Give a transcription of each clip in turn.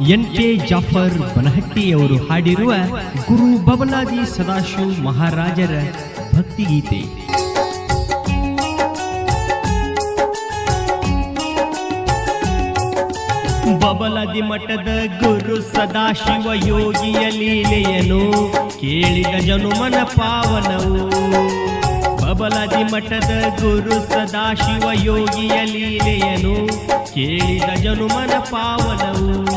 N K Jafar ಬನಹಟ್ಟಿಯವರು ಹಾಡಿರುವ ಗುರು ಬಬಲಾದಿ ಸದಾಶಿವ ಮಹಾರಾಜರ ಭಕ್ತಿಗೀತೆ. ಬಬಲಾಜಿ ಮಠದ ಗುರು ಸದಾಶಿವ ಯೋಗಿಯ ಲೀಲೆಯನು ಕೇಳಿದ ಜನುಮನ ಪಾವನವು. ಬಬಲಾಜಿ ಮಠದ ಗುರು ಸದಾಶಿವ ಯೋಗಿಯ ಲೀಲೆಯನು ಕೇಳಿದ ಜನುಮನ ಪಾವನವು.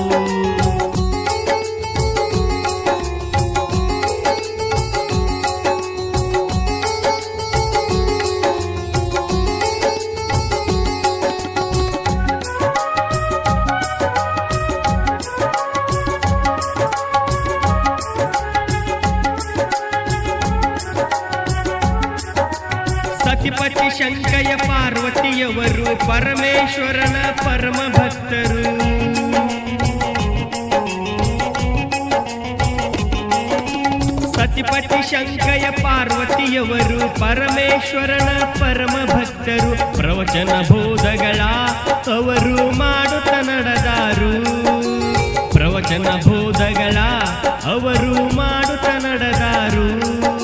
ಸತಿಪತಿ ಶಂಕಯ ಪಾರ್ವತಿಯವರು ಪರಮೇಶ್ವರನ ಪರಮ ಭಕ್ತರು. ಸತಿಪತಿ ಶಂಕಯ ಪಾರ್ವತಿಯವರು ಪರಮೇಶ್ವರನ ಪರಮ ಭಕ್ತರು. ಪ್ರವಚನ ಬೋಧಗಳ ಅವರು ಮಾಡುತ್ತ ನಡೆದಾರು. ಪ್ರವಚನ ಬೋಧಗಳ ಅವರು ಮಾಡುತ್ತ ನಡೆದಾರು.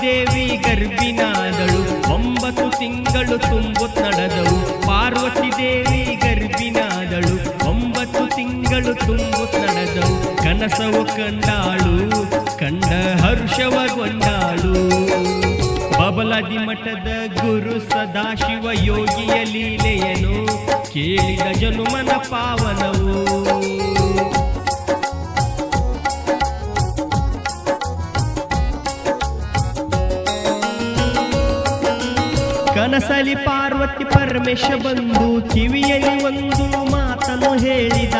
ದೇವಿ ಗರ್ಭಿನಾದಳು. ಒಂಬತ್ತು ತಿಂಗಳು ತುಂಬು ನಡೆದಳು ಪಾರ್ವತಿ ದೇವಿ ಗರ್ಭಿನಾದಳು. ಒಂಬತ್ತು ತಿಂಗಳು ತುಂಬು ನಡೆದವು ಕನಸವು ಕಂಡಾಳು. ಕಂಡ ಹರ್ಷವಗೊಂಡಾಳು ಬಬಲದಿ ಮಠದ ಗುರು ಸದಾಶಿವ ಯೋಗಿಯ ಲೀಲೆಯನು ಕೇಳಿದ ಜನುಮನ ಪಾವನವು. ಕನಸಲಿ ಪಾರ್ವತಿ ಪರಮೇಶ ಬಂದು ಕಿವಿಯಲ್ಲಿ ಒಂದು ಮಾತನ್ನು ಹೇಳಿದ.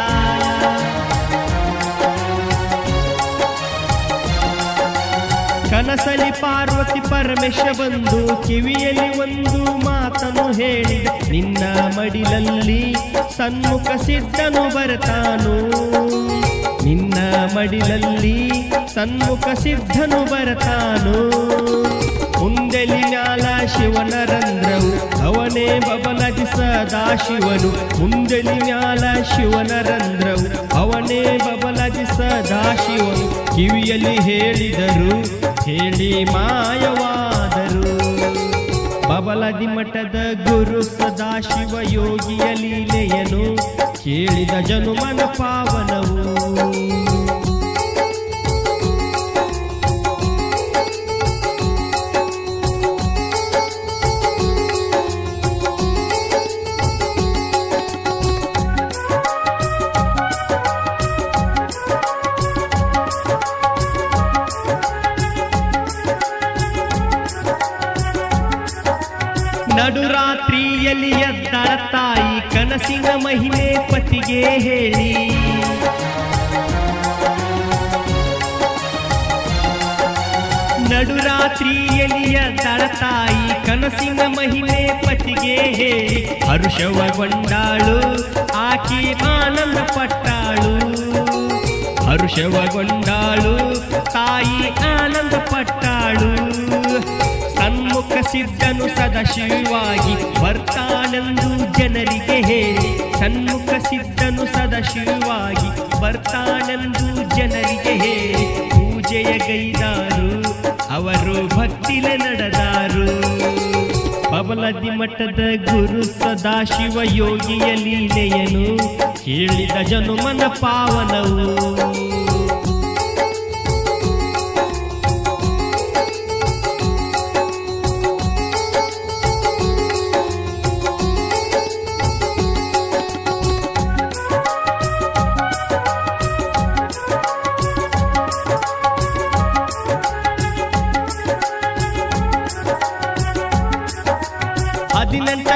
ಕನಸಲಿ ಪಾರ್ವತಿ ಪರಮೇಶ ಬಂದು ಕಿವಿಯಲ್ಲಿ ಒಂದು ಮಾತನ್ನು ಹೇಳಿದ. ನಿನ್ನ ಮಡಿಲಲ್ಲಿ ಸನ್ಮುಖ ಸಿದ್ಧನು ಬರತಾನು. ನಿನ್ನ ಮಡಿಲಲ್ಲಿ ಸನ್ಮುಖ ಸಿದ್ಧನು ಬರ್ತಾನು. ಮುಂದೆಲಿ ನಾಲ ಶಿವನ ರಂಧ್ರವು, ಅವನೇ ಬಬಲದಿ ಸದಾ ಶಿವನು. ಮುಂದೆಲಿನಾಲ ಶಿವನ ರಂಧ್ರವು, ಅವನೇ ಸದಾ ಶಿವನು. ಕಿವಿಯಲ್ಲಿ ಹೇಳಿದರು, ಹೇಳಿ ಮಾಯವಾದರು. ಬಬಲದಿ ಮಠದ ಗುರು ಸದಾಶಿವ ಯೋಗಿಯ ಲೀಲೆಯನು ಕೇಳಿದ ಜನುಮನ ಪಾವನವು. ನಡುರಾತ್ರಿಯಲ್ಲಿ ಎದ್ದ ತಾಯಿ ಕನಸಿನ ಮಹಿಮೆ ಪತಿಗೆ ಹೇಳಿ. ನಡುರಾತ್ರಿಯಲ್ಲಿ ಎದ್ದ ತಾಯಿ ಕನಸಿನ ಮಹಿಮೆ ಪತಿಗೆ ಹೇಳಿ. ಹರುಷವಗೊಂಡಾಳು, ಆಕಿ ಆನಂದ ಪಟ್ಟಾಳು ಹರುಷವಗೊಂಡಾಳು, ತಾಯಿ ಆನಂದ ಪಟ್ಟಾಳು ಸಿದ್ಧನು ಸದಶಿವಾಗಿ ಬರ್ತಾನೆಂದು ಜನರಿಗೆ ಹೇಳಿ. ಸನ್ಮುಖ ಸಿದ್ಧನು ಸದಶಿವಾಗಿ ಬರ್ತಾನೆಂದು ಜನರಿಗೆ ಹೇಳಿ. ಪೂಜೆಯ ಗೈದಾರು, ಅವರು ಭಕ್ತಿಲೆ ನಡೆದಾರು. ಬಬಲದಿ ಮಠದ ಗುರು ಸದಾಶಿವ ಯೋಗಿಯ ಲೀಲೆಯನು ಕೇಳಿದ ಜನುಮನ ಪಾವನವು.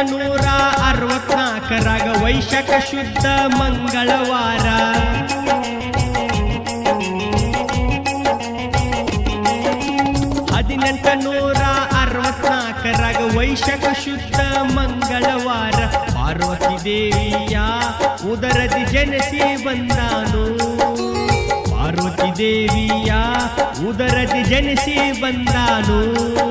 ನೂರ ಅರವತ್ನಾಲ್ಕರಾಗ ವೈಶಾಖ ಶುದ್ಧ ಮಂಗಳವಾರ. ಹದಿನೆಂಟ ನೂರ ಅರವತ್ನಾಲ್ಕರಾಗ ವೈಶಾಖ ಶುದ್ಧ ಮಂಗಳವಾರ. ಪಾರ್ವತಿ ದೇವಿಯ ಉದರದಿ ಜನಿಸಿ ಬಂದಾನು. ಪಾರ್ವತಿ ದೇವಿಯ ಉದರದಿ ಜನಿಸಿ ಬಂದಾನು.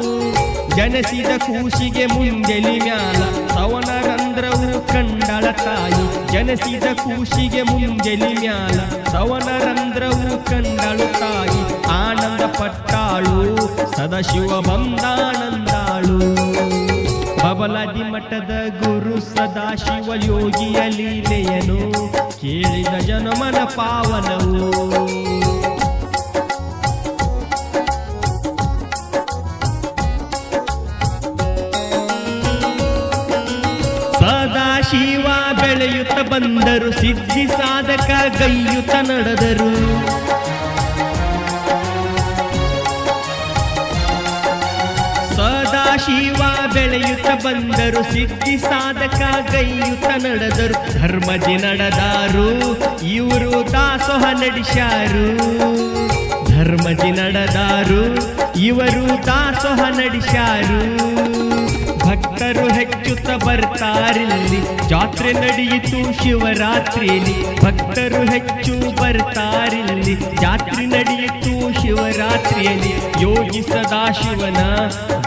ಜನಸಿದ ಕೂಸಿಗೆ ಮುಂಜಲಿ ಮ್ಯಾಲ ಸವನ ರಂಧ್ರವು ಕಂಡಳ ತಾಯಿ. ಜನಸಿದ ಕೂಸಿಗೆ ಮುಂಜಲಿ ಮ್ಯಾಲ ಸವನ ರಂಧ್ರವು ಕಂಡಳು ತಾಯಿ. ಆನಂದ ಪಟ್ಟಾಳು, ಸದಾಶಿವ ಬಂದಾನಂದಾಳು. ಬಬಲಾದಿ ಮಠದ ಗುರು ಸದಾಶಿವ ಯೋಗಿಯ ಲೀಲೆಯನು ಕೇಳಿದ ಜನಮನ ಪಾವನವು. ಸದಾಶಿವ ಬೆಳೆಯುತ್ತ ಬಂದರು, ಸಿದ್ಧಿ ಸಾಧಕ ಗೈಯುತ್ತ ನಡೆದರು. ಸದಾಶಿವ ಬೆಳೆಯುತ್ತ ಬಂದರು, ಸಿದ್ಧಿ ಸಾಧಕ ಗೈಯುತ್ತ ನಡೆದರು. ಧರ್ಮಜಿ ನಡೆದಾರು, ಇವರು ದಾಸೋಹ ನಡೆಸಾರು ಧರ್ಮಜಿ ನಡೆದಾರು, ಇವರು ದಾಸೋಹ ನಡೆಸ್ಯಾರು. ಭಕ್ತರು ಹೆಚ್ಚುತ್ತ ಬರ್ತಾರಿಲ್ಲಿ. ಜಾತ್ರೆ ನಡೆಯಿತು ಶಿವರಾತ್ರಿಯಲ್ಲಿ ಭಕ್ತರು ಹೆಚ್ಚು ಬರ್ತಾರಿಲ್ಲಿ. ಜಾತ್ರೆ ನಡೆಯಿತು ಶಿವರಾತ್ರಿಯಲ್ಲಿ ಯೋಗಿ ಸದಾಶಿವನ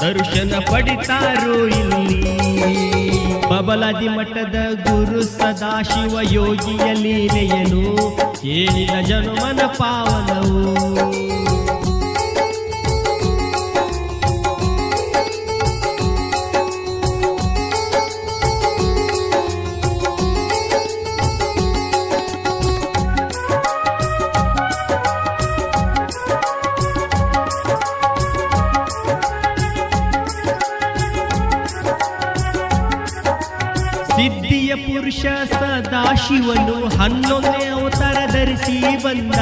ದರ್ಶನ ಪಡಿತಾರೋ ಇಲ್ಲಿ. ಬಬಲಾದಿ ಮಠದ ಗುರು ಸದಾಶಿವ ಯೋಗಿಯ ಲೀಲೆಯನು. ಕೇಳಿದ ಜನುಮನ ಪಾವನವು. ಸದಾಶಿವನು ಹನ್ನೊಂದನೇ ಅವತಾರ ಧರಿಸಿ ಬಂದ.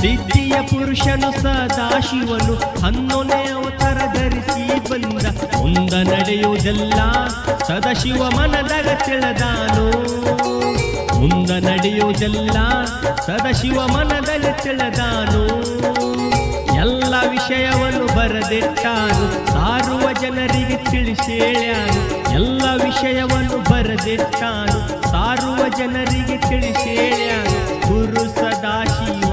ಸಿದ್ಧಿಯ ಪುರುಷನು ಸದಾಶಿವನು ಹನ್ನೊಂದನೇ ಅವತಾರ ಧರಿಸಿ ಬಂದ. ಮುಂದ ನಡೆಯುವುದೆಲ್ಲ ಸದಾಶಿವ ಮನದಾಗ ತಿಳಿದಾನು. ಮುಂದ ನಡೆಯುವುದೆಲ್ಲ ಸದಾಶಿವ ಮನದಲ್ಲಿ ತಿಳಿದಾನು. ಎಲ್ಲ ವಿಷಯವನ್ನು ಬರೆದಿಟ್ಟಾನು ಜನರಿಗೆ ತಿಳಿಸೇಳ್ಯಾನು. ಎಲ್ಲ ವಿಷಯವನ್ನು ಬರೆದಿಟ್ಟಾನು. ಸಾರುವ ಜನರಿಗೆ ತಿಳಿಸೇಳ್ಯಾನು. ಗುರು ಸದಾಶಿವ,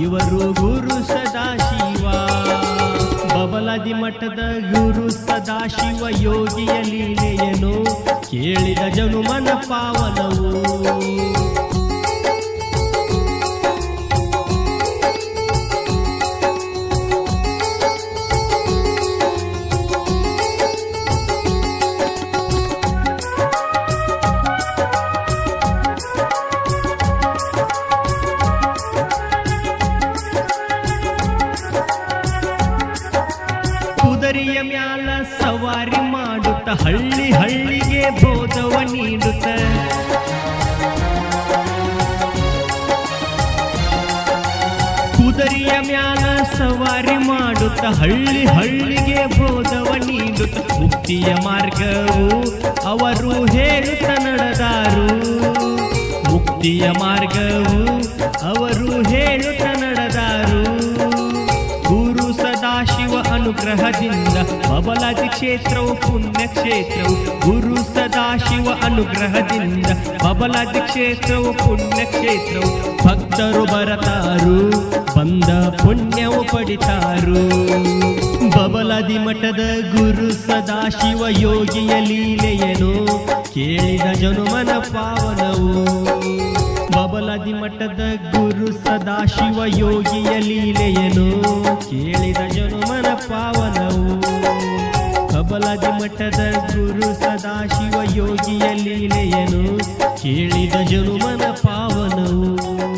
ಇವರು ಗುರು ಸದಾಶಿವ. ಬಬಲದಿ ಮಠದ ಗುರು ಸದಾಶಿವ ಯೋಗಿಯ ಲೀಲೆಯನು ಕೇಳಿದ ಜನುಮನ ಪಾವನವು. ಹಳ್ಳಿಗೆ ಬೋಧವ ನೀಡುತ್ತ. ಕುದರಿಯ ಮ್ಯಾಲ ಸವಾರಿ ಮಾಡುತ್ತ ಹಳ್ಳಿ ಹಳ್ಳಿಗೆ ಬೋಧವ ನೀಡುತ್ತ. ಮುಕ್ತಿಯ ಮಾರ್ಗವು ಅವರು ಹೇಳುತ್ತ ನಡೆದಾರು ಮುಕ್ತಿಯ ಮಾರ್ಗವು ಅವರು ಹೇಳುತ್ತ ಅನುಗ್ರಹದಿಂದ ಬಬಲಾದಿ ಕ್ಷೇತ್ರವು ಪುಣ್ಯ ಕ್ಷೇತ್ರವು ಗುರು ಸದಾಶಿವ ಅನುಗ್ರಹದಿಂದ ಬಬಲಾದಿ ಕ್ಷೇತ್ರವು ಪುಣ್ಯ ಕ್ಷೇತ್ರವು ಭಕ್ತರು ಬರತಾರು, ಬಂದ ಪುಣ್ಯವು ಪಡಿತಾರು. ಬಬಲಾದಿ ಮಠದ ಗುರು ಸದಾಶಿವ ಯೋಗಿಯ ಲೀಲೆಯನು ಕೇಳಿದ ಜನುಮನ ಪಾವನವು. ಬಬಲಾದಿ ಮಠದ ಗುರು ಸದಾಶಿವ ಯೋಗಿಯ ಲೀಲೆಯನು ಕೇಳಿದ ಜನುಮನ ಪಾವನವು. ಬಬಲದಿ ಮಠದ ಗುರು ಸದಾಶಿವ ಯೋಗಿಯ ಲೀಲೆಯನು ಕೇಳಿದ ಜನುಮನ ಪಾವನವು.